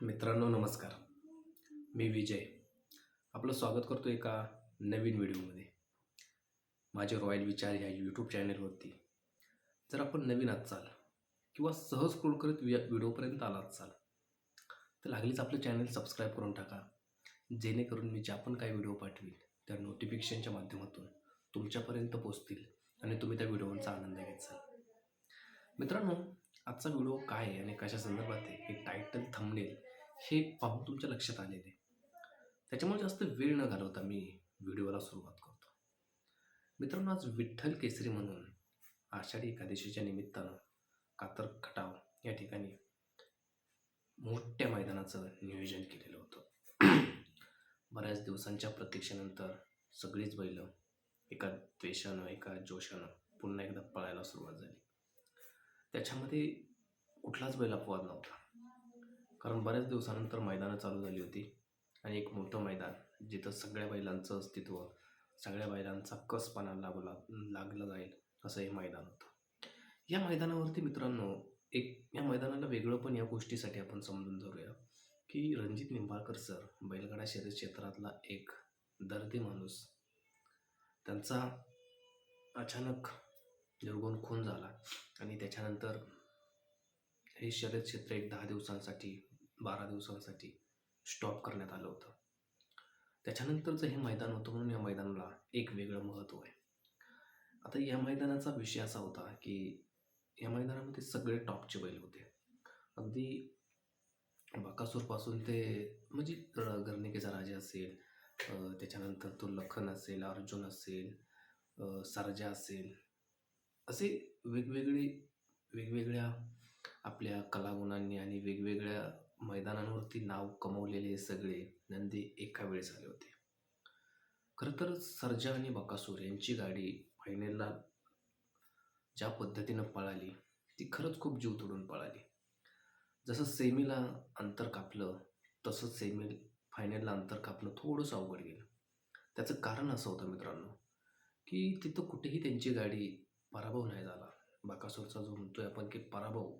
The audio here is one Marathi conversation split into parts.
मित्रांनो नमस्कार. मी विजय. आपलं स्वागत करतो एका नवीन व्हिडिओमध्ये. माझे रॉयल विचार ह्या यूट्यूब चॅनेलवरती. जर आपण नवीन असाल किंवा सहज स्क्रोल करत व्हिडिओपर्यंत आला असाल तर लागलीच आपलं चॅनल सबस्क्राईब करून टाका. जेणेकरून मी ज्या पण काही व्हिडिओ पाठवील त्या नोटिफिकेशनच्या माध्यमातून तुमच्यापर्यंत पोचतील आणि तुम्ही त्या व्हिडिओचा आनंद घ्यायचा मित्रांनो आजचा व्हिडिओ काय आहे आणि कशा संदर्भात आहे हे टायटल थंबनेल हे पाहून तुमच्या लक्षात आलेले त्याच्यामुळे जास्त वेळ न घालवता मी व्हिडिओला सुरुवात करतो. मित्रांनो आज विठ्ठल केसरी म्हणून आषाढी एकादशीच्या निमित्तानं कातर खटाव या ठिकाणी मोठ्या मैदानाचं नियोजन केलेलं होतं. बऱ्याच दिवसांच्या प्रतीक्षेनंतर सगळीच बैलं एका द्वेषानं एका जोशानं पुन्हा एकदा पळायला सुरुवात झाली. त्याच्यामध्ये कुठलाच बैल अपवाद नव्हता. कारण बऱ्याच दिवसानंतर मैदानं चालू झाली होती आणि एक मोठं मैदान जिथं सगळ्या बैलांचं अस्तित्व सगळ्या बैलांचा कसपणा लागला लागला जाईल असं हे मैदान होतं. या मैदानावरती मित्रांनो एक या मैदानाला वेगळं पण या गोष्टीसाठी आपण समजून धरूया की रणजित निंबाळकर सर बैलगाडा शर्यत क्षेत्रातला एक दर्दी माणूस. त्यांचा अचानक निर्गुण खून झाला आणि त्याच्यानंतर हे शर्यत क्षेत्र एक दहा दिवसांसाठी बारा दिवसांसाठी स्टॉप करण्यात आलं होतं. त्याच्यानंतरचं हे मैदान होतं म्हणून या मैदानाला एक वेगळं महत्त्व आहे. आता या मैदानाचा विषय असा होता की या मैदानामध्ये सगळे टॉपचे बैल होते. अगदी बाकासूरपासून ते म्हणजे गर्णिकेचा राजा असेल त्याच्यानंतर तो लखन असेल अर्जुन असेल सरजा असेल असे वेगवेगळे वेगवेगळ्या आपल्या कलागुणांनी आणि वेगवेगळ्या मैदानांवरती नाव कमवलेले सगळे नंदी एका वेळेस आले होते. खरं तर सर्जा आणि बकासूर यांची गाडी फायनलला ज्या पद्धतीनं पळाली ती खरंच खूप जीव तोडून पळाली. जसं सेमीला अंतर कापलं तसंच सेमी फायनलला अंतर कापणं थोडंसं अवघड गेलं. त्याचं कारण असं होतं मित्रांनो की तिथं कुठेही त्यांची गाडी पराभव नाही झाला. बाकासूरचा जो म्हणतोय आपण की पराभव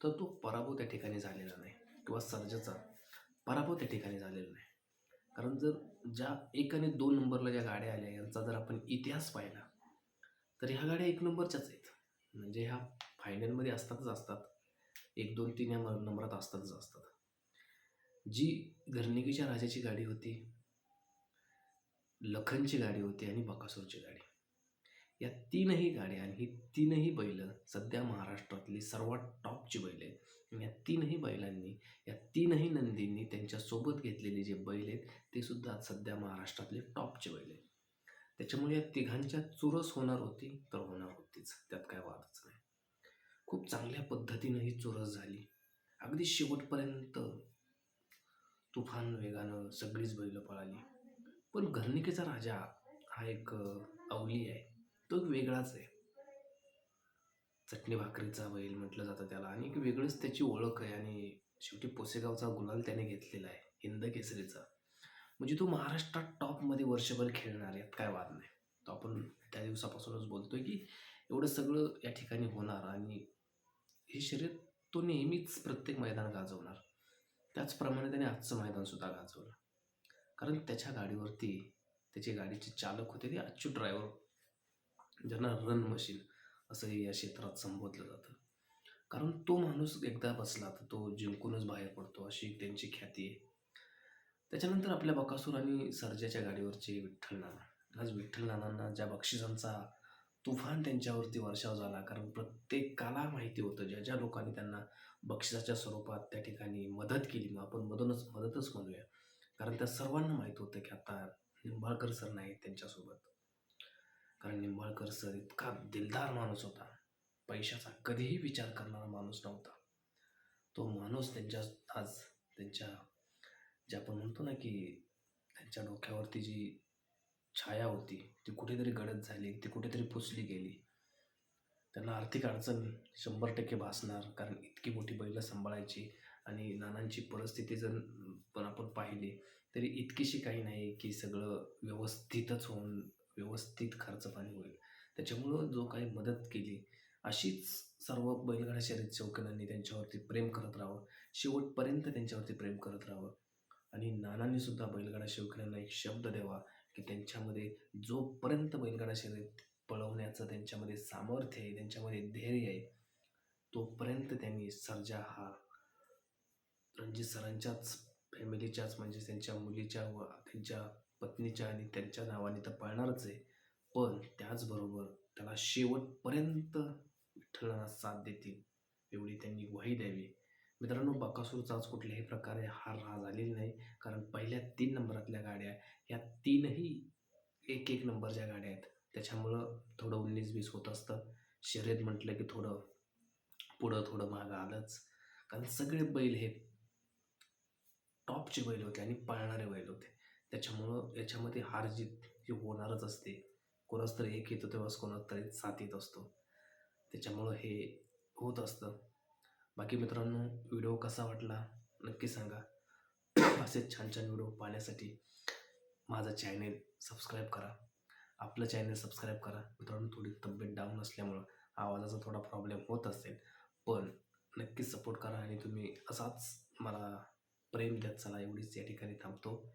तर तो पराभव त्या ठिकाणी झालेला नाही किंवा सर्जाचा पराभव त्या ठिकाणी झालेला नाही. कारण जर ज्या एक आणि दोन नंबरला ज्या गाड्या आल्या यांचा जर आपण इतिहास पाहिला तर ह्या गाड्या एक नंबरच्याच आहेत. म्हणजे ह्या फायनलमध्ये असतातच असतात. एक दोन तीन या नंबरात असतातच असतात. जी घरणिकीच्या राजाची गाडी होती लखनची गाडी होती आणि बकासूरची गाडी. या तीनही गाड्या आणि ही तीनही बैलं सध्या महाराष्ट्रातली सर्वात टॉपची बैल आहेत. आणि या तीनही बैलांनी या तीनही नंदींनी त्यांच्यासोबत घेतलेले जे बैल आहेत ते सुद्धा सध्या महाराष्ट्रातले टॉपचे बैल आहेत. त्याच्यामुळे या तिघांच्या चुरस होणार होती तर होणार होतीच. त्यात काय वादच नाही. खूप चांगल्या पद्धतीनं ही चुरस झाली. अगदी शेवटपर्यंत तुफान वेगानं सगळीच बैलं पळाली. पण घरनिकेचा राजा हा एक अवली आहे. तो एक वेगळाच आहे. चटणी भाकरीचा बैल म्हटलं जातं त्याला. आणि एक वेगळंच त्याची ओळख आहे. आणि शेवटी पोसेगावचा गुलाल त्याने घेतलेला आहे. हिंद केसरीचा. म्हणजे तो महाराष्ट्रात टॉपमध्ये वर्षभर खेळणार यात काय वाद नाही. तो आपण त्या दिवसापासूनच बोलतोय की एवढं सगळं या ठिकाणी होणार. आणि हे शर्यत तो नेहमीच प्रत्येक मैदान गाजवणार. त्याचप्रमाणे त्याने आजचं मैदानसुद्धा गाजवलं. कारण त्याच्या गाडीवरती त्याचे गाडीचे चालक होते. ते अच्युत ड्रायव्हर ज्यांना रन मशीन असंही या क्षेत्रात संबोधलं जातं. कारण तो माणूस एकदा बसला तर तो जिंकूनच बाहेर पडतो अशी त्यांची ख्याती आहे. त्याच्यानंतर आपल्या बकासूर आणि सर्जाच्या गाडीवरचे विठ्ठल नाना. आज विठ्ठल नानांना ज्या बक्षिसांचा तुफान त्यांच्यावरती वर्षाव झाला कारण प्रत्येकाला माहिती होतं ज्या ज्या लोकांनी त्यांना बक्षिसाच्या स्वरूपात त्या ठिकाणी मदत केली मग आपण मधूनच मदतच म्हणूया. कारण त्या सर्वांना माहीत होतं की आता निंबाळकर सर नाहीत त्यांच्यासोबत. कारण निंबाळकर सर इतका दिलदार माणूस होता. पैशाचा कधीही विचार करणारा माणूस नव्हता. तो माणूस त्यांच्या आज त्यांच्या जे आपण म्हणतो ना की त्यांच्या डोक्यावरती जी छाया होती ती कुठेतरी गडद झाली ती कुठेतरी पुसली गेली. त्यांना आर्थिक अडचण शंभर टक्के भासणार कारण इतकी मोठी बैलं सांभाळायची आणि नानांची परिस्थिती जर पण आपण पाहिली तरी इतकीशी काही नाही की सगळं व्यवस्थितच होऊन व्यवस्थित खर्च पाणी होईल. त्याच्यामुळं जो काही मदत केली अशीच सर्व बैलगाडा शर्यत शौकीनांनी त्यांच्यावरती प्रेम करत राहावं. शेवटपर्यंत त्यांच्यावरती प्रेम करत राहावं. आणि नानांनी सुद्धा बैलगाडा शौकीनांना एक शब्द द्यावा की त्यांच्यामध्ये जोपर्यंत बैलगाडा शर्यत पळवण्याचं त्यांच्यामध्ये सामर्थ्य आहे त्यांच्यामध्ये धैर्य आहे तोपर्यंत त्यांनी सर्जा हा रणजित सरांच्याच फॅमिलीच्याच म्हणजे त्यांच्या मुलीच्या व त्यांच्या पत्नीच्या आणि त्यांच्या नावाने तर पळणारच आहे. पण त्याचबरोबर त्याला शेवटपर्यंत विठ्ठलांना साथ देतील एवढी त्यांनी ग्वाही द्यावी. मित्रांनो बकासूरचा आज कुठल्याही प्रकारे हार हा झालेली नाही. कारण पहिल्या तीन नंबरातल्या गाड्या ह्या तीनही एक एक नंबरच्या गाड्या आहेत. त्याच्यामुळं थोडं उन्नीस बीस होत असतं. शर्यत म्हटलं की थोडं पुढं थोडं मागं आलंच. कारण सगळे बैल हे टॉपचे बैल होते आणि पळणारे बैल होते. त्याच्यामुळं याच्यामध्ये हार जीत ही होणारच असते. कोणाच तरी एक येतो तेव्हाच कोणाच तरी साथ येत असतो. त्याच्यामुळं हे होत असतं. बाकी मित्रांनो व्हिडिओ कसा वाटला नक्की सांगा. असेच छान छान व्हिडिओ पाहण्यासाठी माझं चॅनेल सबस्क्राईब करा. आपलं चॅनेल सबस्क्राईब करा. मित्रांनो थोडी तब्येत डाऊन असल्यामुळं आवाजाचा थोडा प्रॉब्लेम होत असेल पण नक्कीच सपोर्ट करा आणि तुम्ही असाच मला प्रेम देत चला. एवढीच या ठिकाणी थांबतो.